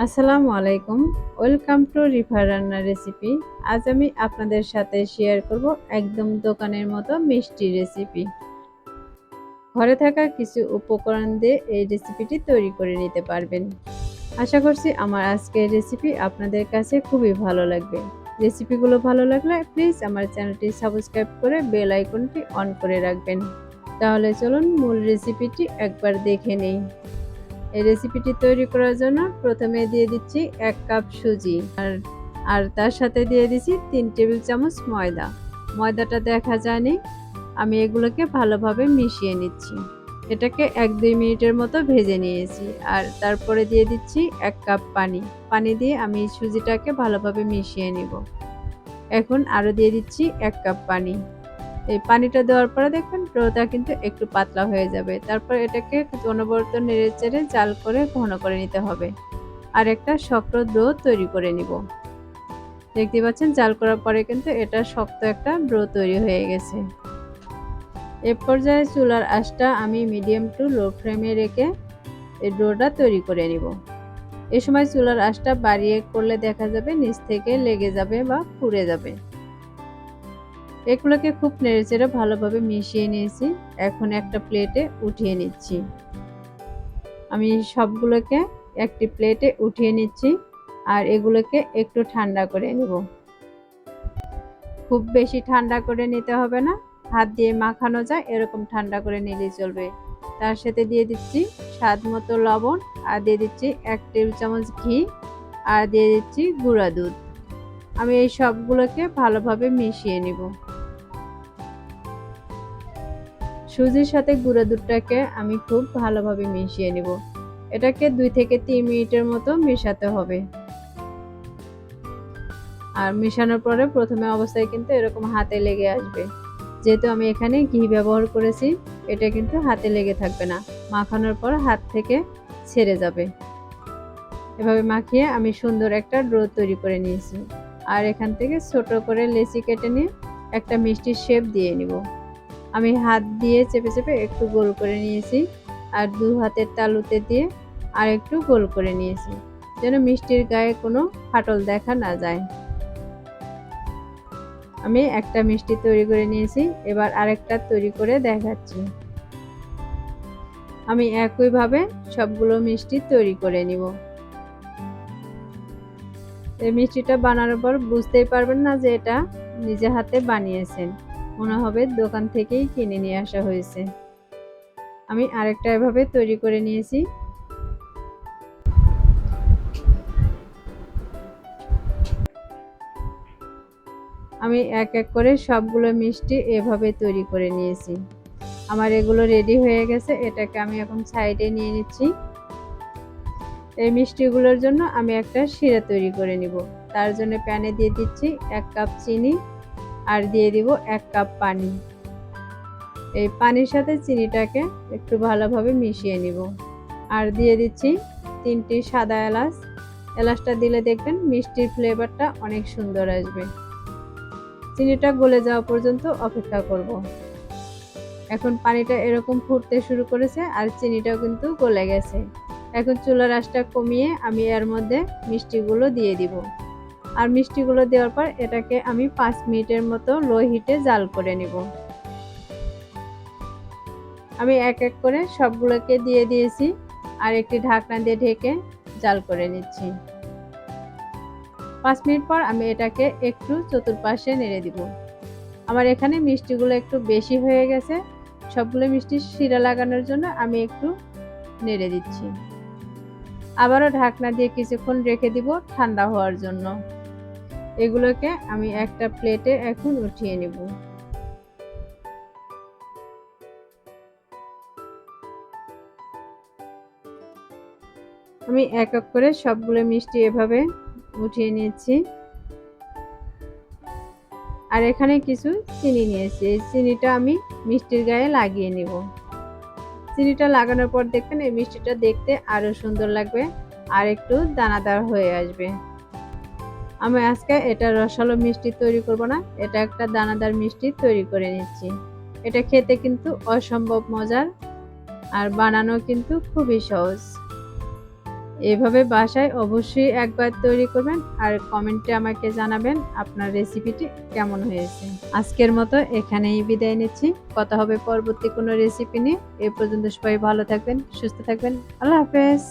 আসসালামু আলাইকুম। Welcome to রিফার রান্নার রেসিপি। আজ আমি আপনাদের সাথে শেয়ার করব একদম দোকানের মতো মিষ্টি রেসিপি। ঘরে থাকা কিছু উপকরণ দিয়ে এই রেসিপিটি তৈরি করে নিতে পারবেন। আশা করছি আমার আজকের রেসিপি আপনাদের কাছে খুবই ভালো লাগবে। রেসিপিগুলো ভালো লাগলে প্লিজ আমার চ্যানেলটি সাবস্ক্রাইব করে বেল আইকনটি অন করে রাখবেন। তাহলে চলুন মূল রেসিপিটি একবার দেখে নেই। এই রেসিপিটি তৈরি করার জন্য প্রথমে দিয়ে দিচ্ছি এক কাপ সুজি আর আর তার সাথে দিয়ে দিচ্ছি তিন টেবিল চামচ ময়দা। ময়দাটা দেখা যায়নি। আমি এগুলোকে ভালোভাবে মিশিয়ে নিচ্ছি। এটাকে এক দুই মিনিটের মতো ভেজে নিয়েছি আর তারপরে দিয়ে দিচ্ছি এক কাপ পানি। পানি দিয়ে আমি সুজিটাকে ভালোভাবে মিশিয়ে নিব। এখন আরও দিয়ে দিচ্ছি এক কাপ পানি। এই পানিটা দেওয়ার পরে দেখবেন ডোটা কিন্তু একটু পাতলা হয়ে যাবে। তারপর এটাকে অনবরত নেড়ে চেড়ে জাল করে ঘন করে নিতে হবে। আর একটা শক্ত ডো তৈরি করে নিব। দেখতে পাচ্ছেন জাল করার পরে কিন্তু এটা শক্ত একটা ডো তৈরি হয়ে গেছে। এ পর্যায়ে চুলার আঁচটা আমি মিডিয়াম টু লো ফ্লেমে রেখে এই ডোটা তৈরি করে নিব। এ সময় চুলার আঁচটা বাড়িয়ে করলে দেখা যাবে নিচ থেকে লেগে যাবে বা পুড়ে যাবে। এগুলোকে খুব নেড়েচেড়ে ভালোভাবে মিশিয়ে নিয়েছি। এখন একটা প্লেটে উঠিয়ে নিচ্ছি। আমি সবগুলোকে একটি প্লেটে উঠিয়ে নিচ্ছি আর এগুলোকে একটু ঠান্ডা করে নেব। খুব বেশি ঠান্ডা করে নিতে হবে না। হাত দিয়ে মাখানো যায়, এরকম ঠান্ডা করে নিলেই চলবে। তার সাথে দিয়ে দিচ্ছি স্বাদ মতো লবণ আর দিয়ে দিচ্ছি এক টেবিল চামচ ঘি আর দিয়ে দিচ্ছি গুঁড়া দুধ। আমি এই সবগুলোকে ভালোভাবে মিশিয়ে নিব। সুজির সাথে গুঁড়া দুধটাকে আমি খুব ভালোভাবে মিশিয়ে নিব। এটাকে দুই থেকে তিন মিনিটের মতো মেশাতে হবে। আর মেশানোর পরে প্রথমে অবস্থায় কিন্তু এরকম হাতে লেগে আসবে। যেহেতু আমি এখানে ঘি ব্যবহার করেছি, এটা কিন্তু হাতে লেগে থাকবে না। মাখানোর পর হাত থেকে ছেড়ে যাবে। এভাবে মাখিয়ে আমি সুন্দর একটা ড্রো তৈরি করে নিয়েছি। আর এখান থেকে ছোট করে লেচি কেটে নিয়ে একটা মিষ্টির শেপ দিয়ে নিব। আমি হাত দিয়ে চেপে চেপে একটু গোল করে নিয়েছি আর দু হাতের তালুতে দিয়ে আর একটু গোল করে নিয়েছি, যেন মিষ্টির গায়ে কোনো ফাটল দেখা না যায়। আমি একটা মিষ্টি তৈরি করে নিয়েছি, এবার আরেকটা তৈরি করে দেখাচ্ছি। আমি একইভাবে সবগুলো মিষ্টি তৈরি করে নিব। এই মিষ্টিটা বানানোর পর বুঝতেই পারবেন না যে এটা নিজে হাতে বানিয়েছেন। মনে হবে দোকান থেকেই কিনে নিয়ে আসা হয়েছে। আমি আরেকটা এভাবে তৈরি করে নিয়েছি। আমি এক এক করে সবগুলো মিষ্টি এভাবে তৈরি করে নিয়েছি। আমার এগুলো রেডি হয়ে গেছে, এটাকে আমি এখন সাইডে নিয়ে নিচ্ছি। এই মিষ্টিগুলোর জন্য আমি একটা শিরা তৈরি করে নিব। তার জন্য প্যানে দিয়ে দিচ্ছি এক কাপ চিনি আর দিয়ে দিব এক কাপ পানি। এই পানির সাথে চিনিটাকে একটু ভালোভাবে মিশিয়ে নিব। আর দিয়ে দিচ্ছি তিনটি সাদা এলাচ। এলাচটা দিলে দেখবেন মিষ্টির ফ্লেভারটা অনেক সুন্দর আসবে। চিনিটা গলে যাওয়া পর্যন্ত অপেক্ষা করব। এখন পানিটা এরকম ফুটতে শুরু করেছে আর চিনিটাও কিন্তু গলে গেছে। এখন চুলার আঁচটা কমিয়ে আমি এর মধ্যে মিষ্টিগুলো দিয়ে দিব। আর মিষ্টিগুলো দেওয়ার পর এটাকে আমি পাঁচ মিনিটের মতো লো হিটে জাল করে নিব। আমি এক এক করে সবগুলোকে দিয়ে দিয়েছি আর একটি ঢাকনা দিয়ে ঢেকে জাল করে নিচ্ছি। পাঁচ মিনিট পর আমি এটাকে একটু চতুর্পাশে নেড়ে দিব। আমার এখানে মিষ্টিগুলো একটু বেশি হয়ে গেছে। সবগুলো মিষ্টি শিরা লাগানোর জন্য আমি একটু নেড়ে দিচ্ছি। আবারও ঢাকনা দিয়ে কিছুক্ষণ রেখে দিব ঠান্ডা হওয়ার জন্য। এগুলোকে আমি একটা প্লেটে এখন উঠিয়ে নেব। আমি এক এক করে সবগুলো মিষ্টি এভাবে উঠিয়ে নিয়েছি। আর এখানে কিছু চিনি নিয়েছি। এই চিনিটা আমি মিষ্টির গায়ে লাগিয়ে নিব। চিনিটা লাগানোর পর দেখবেন এই মিষ্টিটা দেখতে আরও সুন্দর লাগবে আর একটু দানাদার হয়ে আসবে। আমি আজকে এটা রসালো মিষ্টি তৈরি করব না, এটা একটা দানাদার মিষ্টি তৈরি করে নিচ্ছি। এটা খেতে কিন্তু অসম্ভব মজার আর বানানো কিন্তু খুবই সহজ। এভাবে বাসায় অবশ্যই একবার তৈরি করবেন আর কমেন্টে আমাকে জানাবেন আপনার রেসিপিটি কেমন হয়েছে। আজকের মতো এখানেই বিদায় নিচ্ছি। কথা হবে পরবর্তী কোনো রেসিপি নিয়ে। এ পর্যন্ত সবাই ভালো থাকবেন, সুস্থ থাকবেন। আল্লাহ হাফেজ।